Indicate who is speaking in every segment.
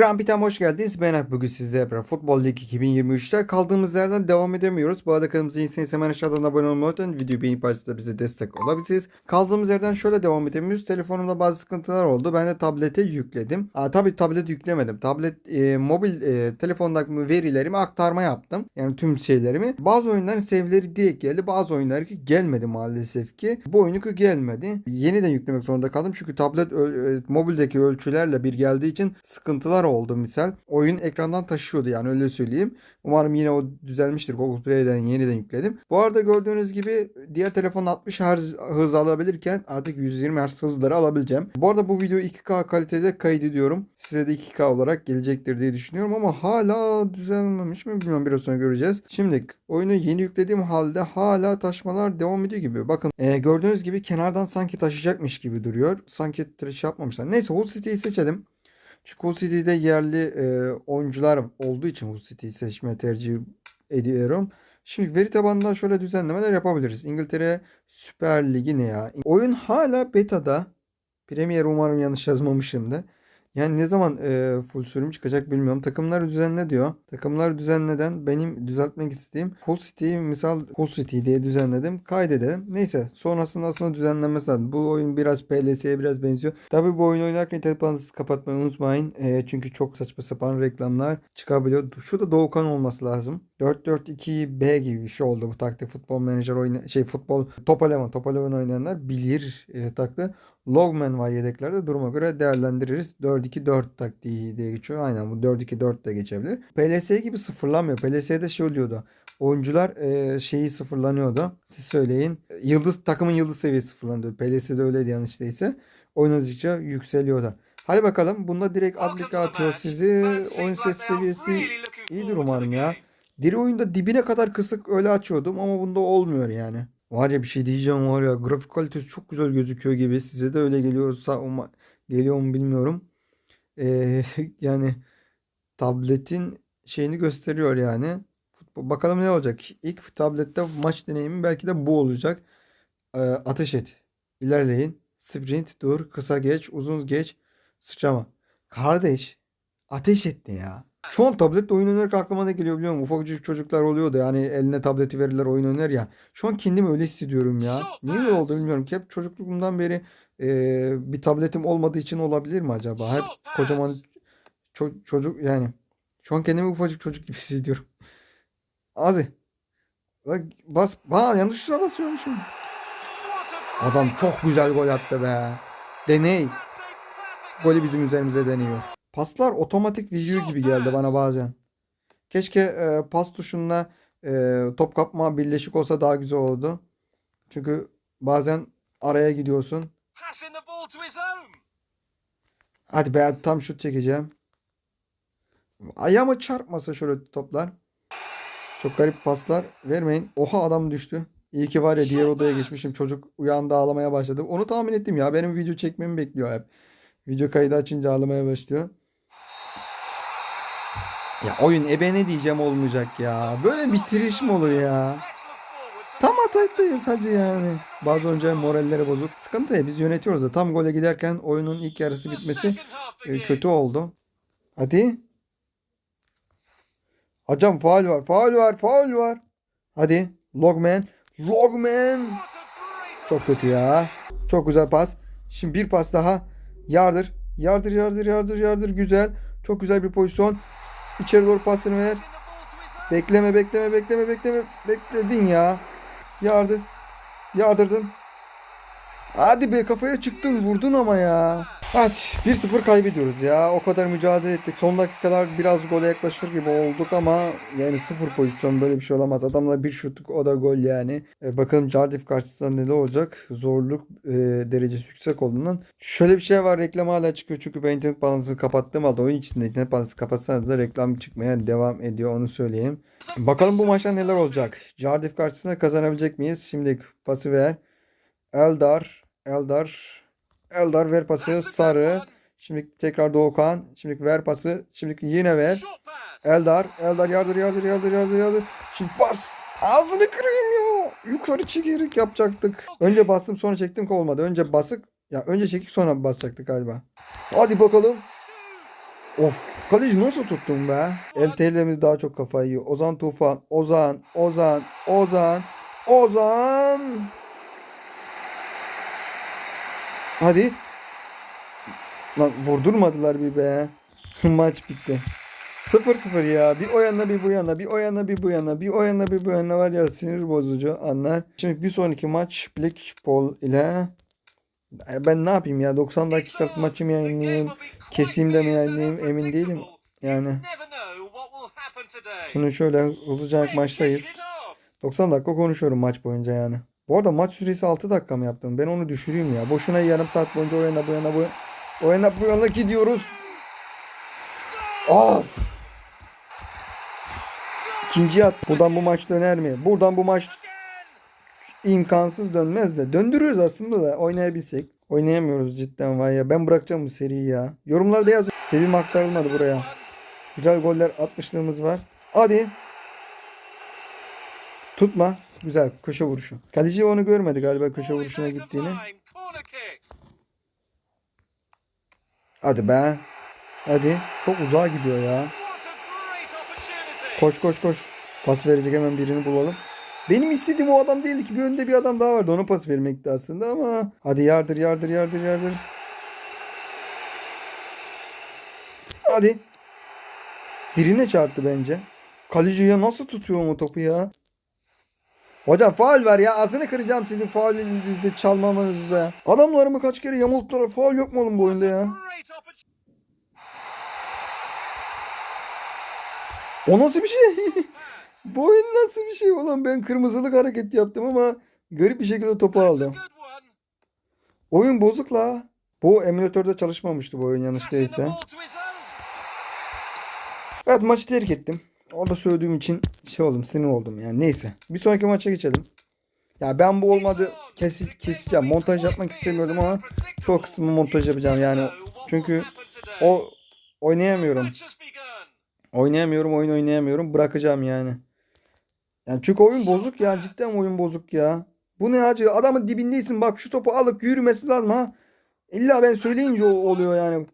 Speaker 1: Grand Prix'ten hoş geldiniz. Ben Alp. Bugün sizlerle beraber Futbol Lig 2023'te kaldığımız yerden devam edemiyoruz. Bu arada kanalımıza değilseniz hemen aşağıdan abone olmayı unutmayın. Videoyu beğenip paylaşıp bize destek olabilirsiniz. Kaldığımız yerden şöyle devam edemiyoruz. Telefonumda bazı sıkıntılar oldu. Ben de tablete yükledim. Aa, tabii tablet yüklemedim. Tablet e, mobil e, telefondaki verilerimi aktarma yaptım. Yani tüm şeylerimi. Bazı oyunların save'leri direkt geldi. Bazı oyunlar ki gelmedi maalesef ki. Bu oyunu ki gelmedi. Yeniden yüklemek zorunda kaldım. Çünkü tablet e, mobildeki ölçülerle bir geldiği için sıkıntılar oldu misal. Oyun ekrandan taşıyordu yani öyle söyleyeyim. Umarım yine o düzelmiştir. Google Play'den yeniden yükledim. Bu arada gördüğünüz gibi diğer telefon 60 Hz hız alabilirken artık 120 Hz hızları alabileceğim. Bu arada bu videoyu 2K kalitede kaydediyorum. Size de 2K olarak gelecektir diye düşünüyorum ama hala düzelmemiş mi bilmiyorum biraz sonra göreceğiz. Şimdi oyunu yeni yüklediğim halde hala taşmalar devam ediyor gibi. Bakın e, gördüğünüz gibi kenardan sanki taşıyacakmış gibi duruyor. Sanki tıraş yapmamışlar. Neyse Hull City'yi seçelim. Çünkü Hull City'de yerli e, oyuncular olduğu için Hull City'yi seçmeye tercih ediyorum. Şimdi veri tabanından şöyle düzenlemeler yapabiliriz. İngiltere Süper Ligi ne ya? Oyun hala beta'da. Premier umarım yanlış yazmamışımdır. Yani ne zaman e, full sürüm çıkacak bilmiyorum. Takımları düzenle diyor. Takımları düzenleden benim düzeltmek istediğim Hull City'yi misal Hull City diye düzenledim. Kaydedelim. Neyse sonrasında aslında düzenlenmesi lazım. Bu oyun biraz PLS'ye biraz benziyor. Tabii bu oyunu oynarken bağlantısını kapatmayı unutmayın. E, çünkü çok saçma sapan reklamlar çıkabiliyor. Şurada Doğukan olması lazım. 4-4-2-B gibi bir şey oldu bu taktik. Futbol menajer oyna şey futbol top 11 top 11 oynayanlar bilir e, taktiği. Logman var yedeklerde duruma göre değerlendiririz. 4-2-4 taktiği diye geçiyor. Aynen bu 4-2-4 de geçebilir. PLS gibi sıfırlanmıyor. PLS'de şey oluyordu. Oyuncular e, şeyi sıfırlanıyordu. Siz söyleyin. Yıldız takımın yıldız seviyesi sıfırlanıyordu. PLS'de öyleydi yanlış değilse. Oynadıkça yükseliyordu. Hadi bakalım. Bunda direkt adlika atıyor sizi. Oyun ses seviyesi iyidir umarım ya. Diri oyunda dibine kadar kısık öyle açıyordum ama bunda olmuyor yani. Var ya bir şey diyeceğim var ya grafik kalitesi çok güzel gözüküyor gibi. Size de öyle geliyorsa ama geliyor mu bilmiyorum. Ee, yani tabletin şeyini gösteriyor yani. Bakalım ne olacak. İlk tablette maç deneyimi belki de bu olacak. Ee, ateş et. İlerleyin. Sprint dur. Kısa geç. Uzun geç. Sıçrama. Kardeş. Ateş et ne ya? Şu an tablette oyun oynarken aklıma ne geliyor biliyor musun? Ufacık çocuklar oluyordu yani eline tableti verirler oyun oynar ya. Şu an kendimi öyle hissediyorum ya. Niye öyle oldu bilmiyorum ki. Hep çocukluğumdan beri e, bir tabletim olmadığı için olabilir mi acaba? Hep kocaman ço- çocuk yani. Şu an kendimi ufacık çocuk gibi hissediyorum. Hadi. Bas. Aa, yanlış tuşa basıyormuşum. Adam çok güzel gol attı be. Deney. Golü bizim üzerimize deniyor. Paslar otomatik video gibi geldi bana bazen. Keşke e, pas tuşunla e, top kapma birleşik olsa daha güzel olurdu. Çünkü bazen araya gidiyorsun. Hadi be tam şut çekeceğim. Ayağıma çarpmasa şöyle toplar. Çok garip paslar vermeyin. Oha adam düştü. İyi ki var ya diğer odaya geçmişim. Çocuk uyandı ağlamaya başladı. Onu tahmin ettim ya. Benim video çekmemi bekliyor hep. Video kaydı açınca ağlamaya başlıyor. Ya oyun ebe ne diyeceğim olmayacak ya. Böyle bitiriş mi olur ya? Tam ataktayız hacı yani. Bazı oyuncuların moralleri bozuk. Sıkıntı ya biz yönetiyoruz da tam gole giderken oyunun ilk yarısı bitmesi e, kötü oldu. Hadi. Hocam faul var. Faul var. Faul var. Hadi. Logman. Logman. Çok kötü ya. Çok güzel pas. Şimdi bir pas daha. Yardır. Yardır yardır yardır yardır. Güzel. Çok güzel bir pozisyon. İçeri doğru pasını ver. Bekleme bekleme bekleme bekleme. Bekledin ya. Yardır. Yardırdın. Hadi be kafaya çıktın vurdun ama ya. Hadi 1-0 kaybediyoruz ya. O kadar mücadele ettik. Son dakikalar biraz gole yaklaşır gibi olduk ama yani sıfır pozisyon böyle bir şey olamaz. Adamlar bir şutluk o da gol yani. E, bakalım Cardiff karşısında neler olacak. Zorluk e, derecesi yüksek olduğundan. Şöyle bir şey var reklam hala çıkıyor çünkü ben internet bağlantısını kapattığım halde oyun içinde internet bağlantısı kapatsanız da reklam çıkmaya devam ediyor onu söyleyeyim. Bakalım bu maçta neler olacak. Cardiff karşısında kazanabilecek miyiz? Şimdi pası ver. Eldar. Eldar. Eldar ver pası. Sarı. Şimdi tekrar Doğukan. Şimdi ver pası. Şimdi yine ver. Eldar. Eldar yardır yardır yardır yardır yardır. Şimdi bas. Ağzını kırayım ya. Yukarı çekerek yapacaktık. Önce bastım sonra çektim olmadı. Önce basık. Ya önce çekik sonra basacaktık galiba. Hadi bakalım. Of kaleci nasıl tuttun be? El TL'miz daha çok kafayı yiyor. Ozan Tufan, Ozan, Ozan, Ozan, Ozan. Hadi. Lan vurdurmadılar bir be. Maç bitti. 0-0 ya. Bir o yana bir bu yana. Bir o yana bir bu yana. Bir o yana bir bu yana var ya sinir bozucu anlar. Şimdi bir sonraki maç Blackpool ile E, ben ne yapayım ya 90 dakikalık maçımı yayınlayayım. Keseyim de mi yayınlayayım emin değilim. Yani şunu şöyle hızlıca maçtayız. 90 dakika konuşuyorum maç boyunca yani. Bu arada maç süresi 6 dakika mı yaptım? Ben onu düşüreyim ya. Boşuna yarım saat boyunca o yana bu yana bu o yana bu yana gidiyoruz. Of. İkinci at. Buradan bu maç döner mi? Buradan bu maç imkansız dönmez de. Döndürürüz aslında da oynayabilsek. Oynayamıyoruz cidden var ya. Ben bırakacağım bu seriyi ya. Yorumlarda yazın. Sevim aktarılmadı buraya. Güzel goller atmışlığımız var. Hadi. Tutma. Güzel köşe vuruşu. Kaleci onu görmedi galiba köşe vuruşuna gittiğini. Hadi be. Hadi. Çok uzağa gidiyor ya. Koş koş koş. Pas verecek hemen birini bulalım. Benim istediğim o adam değildi ki. Bir önde bir adam daha vardı. Ona pas vermekti aslında ama. Hadi yardır yardır yardır yardır. Hadi. Birine çarptı bence. Kaleci ya nasıl tutuyor o topu ya? Hocam faul var ya. Ağzını kıracağım sizin faulünüzde çalmamanızı. Adamlarımı kaç kere yamulttular. Faul yok mu oğlum bu oyunda ya? O nasıl bir şey? bu oyun nasıl bir şey oğlum? Ben kırmızılık hareket yaptım ama garip bir şekilde topu aldım. Oyun bozuk la. Bu emülatörde çalışmamıştı bu oyun yanlış değilse. Evet maçı terk ettim. Orada söylediğim için şey oldum sinir oldum yani neyse. Bir sonraki maça geçelim. Ya ben bu olmadı kesi, keseceğim. Montaj yapmak istemiyordum ama çok kısmı montaj yapacağım yani. Çünkü o oynayamıyorum. Oynayamıyorum oyun oynayamıyorum. Bırakacağım yani. Yani çünkü oyun bozuk ya. Cidden oyun bozuk ya. Bu ne hacı? Adamın dibindeysin. Bak şu topu alıp yürümesi lazım ha. İlla ben söyleyince oluyor yani.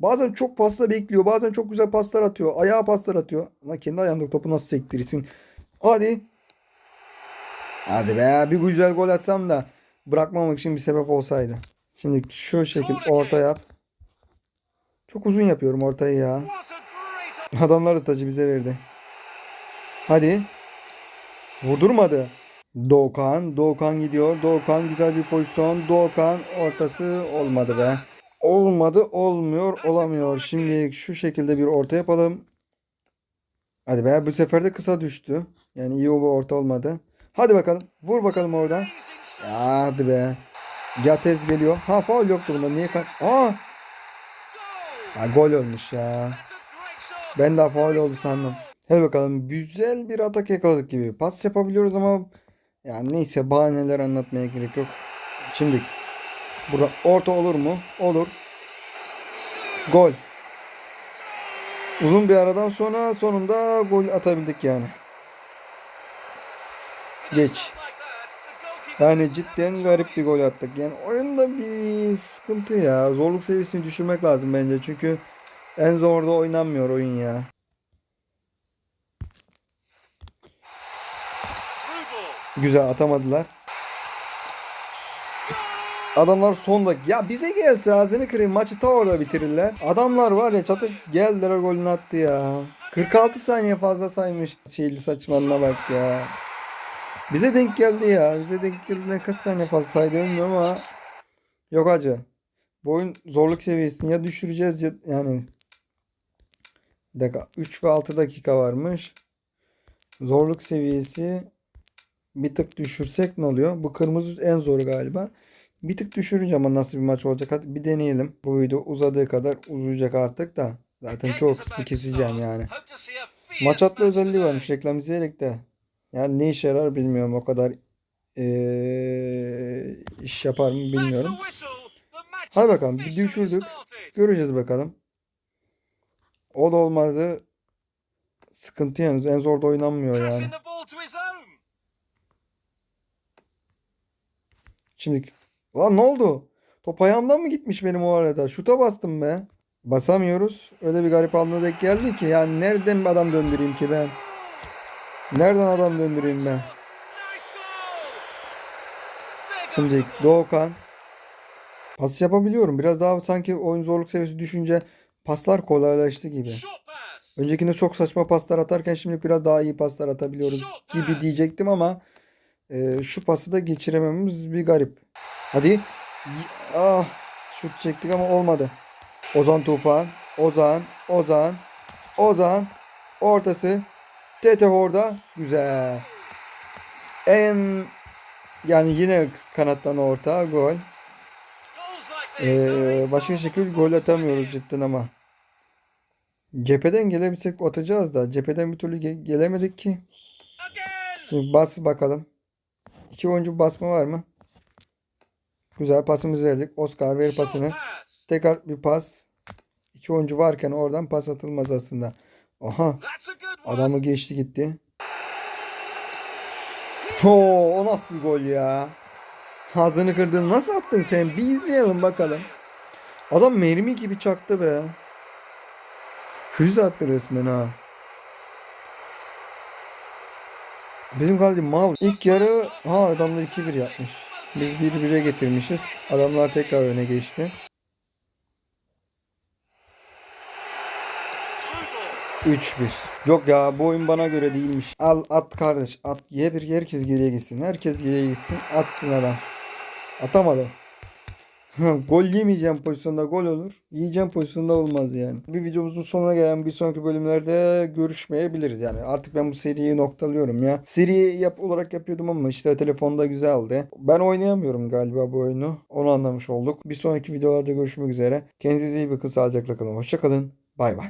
Speaker 1: Bazen çok pasla bekliyor. Bazen çok güzel paslar atıyor. Ayağa paslar atıyor. Ama kendi ayağındaki topu nasıl sektirirsin? Hadi. Hadi be. Bir güzel gol atsam da bırakmamak için bir sebep olsaydı. Şimdi şu şekil orta yap. Çok uzun yapıyorum ortayı ya. Adamlar da tacı bize verdi. Hadi. Vurdurmadı. Doğukan. Doğukan gidiyor. Doğukan güzel bir pozisyon. Doğukan ortası olmadı be. Olmadı olmuyor olamıyor. Şimdi şu şekilde bir orta yapalım. Hadi be bu sefer de kısa düştü. Yani iyi bir orta olmadı. Hadi bakalım. Vur bakalım oradan. Hadi be. Yatez geliyor. Ha faul yoktu bunda. Niye kan? Aa! Ya gol olmuş ya. Ben daha faul oldu sandım. Hadi bakalım. Güzel bir atak yakaladık gibi. Pas yapabiliyoruz ama yani neyse bahaneler anlatmaya gerek yok. Şimdi burada orta olur mu? Olur. Gol. Uzun bir aradan sonra sonunda gol atabildik yani. Geç. Yani cidden garip bir gol attık. Yani oyunda bir sıkıntı ya. Zorluk seviyesini düşürmek lazım bence. Çünkü en zorda oynanmıyor oyun ya. Güzel atamadılar. Adamlar son dakika. Ya bize gelse ağzını kırayım maçı ta orada bitirirler. Adamlar var ya çatı geldiler golünü attı ya. 46 saniye fazla saymış. Şeyli saçmalına bak ya. Bize denk geldi ya. Bize denk geldi. Ne kaç saniye fazla saydı bilmiyorum ama. Yok acı. Bu oyun zorluk seviyesini ya düşüreceğiz ya yani. Dakika. 3 ve 6 dakika varmış. Zorluk seviyesi bir tık düşürsek ne oluyor? Bu kırmızı en zoru galiba. Bir tık düşürünce ama nasıl bir maç olacak? Hadi bir deneyelim. Bu video uzadığı kadar uzayacak artık da. Zaten çok kısmı keseceğim yani. Maç atlı özelliği varmış reklam izleyerek de. Yani ne işe yarar bilmiyorum. O kadar ee, iş yapar mı bilmiyorum. Hadi bakalım bir düşürdük. Göreceğiz bakalım. O da olmadı. Sıkıntı yani. En zor da oynanmıyor yani. Şimdi lan ne oldu? Top ayağımdan mı gitmiş benim o arada? Şuta bastım be. basamıyoruz. Öyle bir garip anına denk geldi ki yani nereden bir adam döndüreyim ki ben? Nereden adam döndüreyim ben? Şimdi. Doğukan pas yapabiliyorum. Biraz daha sanki oyun zorluk seviyesi düşünce paslar kolaylaştı gibi. Öncekinde çok saçma paslar atarken şimdi biraz daha iyi paslar atabiliyoruz gibi diyecektim ama e, şu pası da geçiremememiz bir garip. Hadi. Ah, şut çektik ama olmadı. Ozan Tufan, Ozan, Ozan, Ozan, ortası. Tete orada. Güzel. En yani yine kanattan orta gol. Ee, başka şekilde gol atamıyoruz cidden ama. Cepheden gelebilsek atacağız da cepheden bir türlü ge- gelemedik ki. Şimdi bas bakalım. İki oyuncu basma var mı? Güzel pasımızı verdik. Oscar ver pasını. Tekrar bir pas. İki oyuncu varken oradan pas atılmaz aslında. Aha adamı geçti gitti. Oo, o nasıl gol ya? Ağzını kırdın. Nasıl attın sen? Bir izleyelim bakalım. Adam mermi gibi çaktı be. Füze attı resmen ha. Bizim kaleci mal. İlk yarı ha adamlar 2-1 yapmış. Biz 1-1'e getirmişiz. Adamlar tekrar öne geçti.
Speaker 2: Through ball.
Speaker 1: 3-1. Yok ya bu oyun bana göre değilmiş. Al at kardeş at. Ye bir herkes geriye gitsin. Herkes geriye gitsin. Atsın adam. Atamadım. gol yemeyeceğim pozisyonda gol olur. Yiyeceğim pozisyonda olmaz yani. Bir videomuzun sonuna gelen bir sonraki bölümlerde görüşmeyebiliriz yani. Artık ben bu seriyi noktalıyorum ya. Seri yap olarak yapıyordum ama işte telefonda güzeldi. Ben oynayamıyorum galiba bu oyunu. Onu anlamış olduk. Bir sonraki videolarda görüşmek üzere. Kendinize iyi bakın. Sağlıcakla kalın. Hoşçakalın. Bay bay.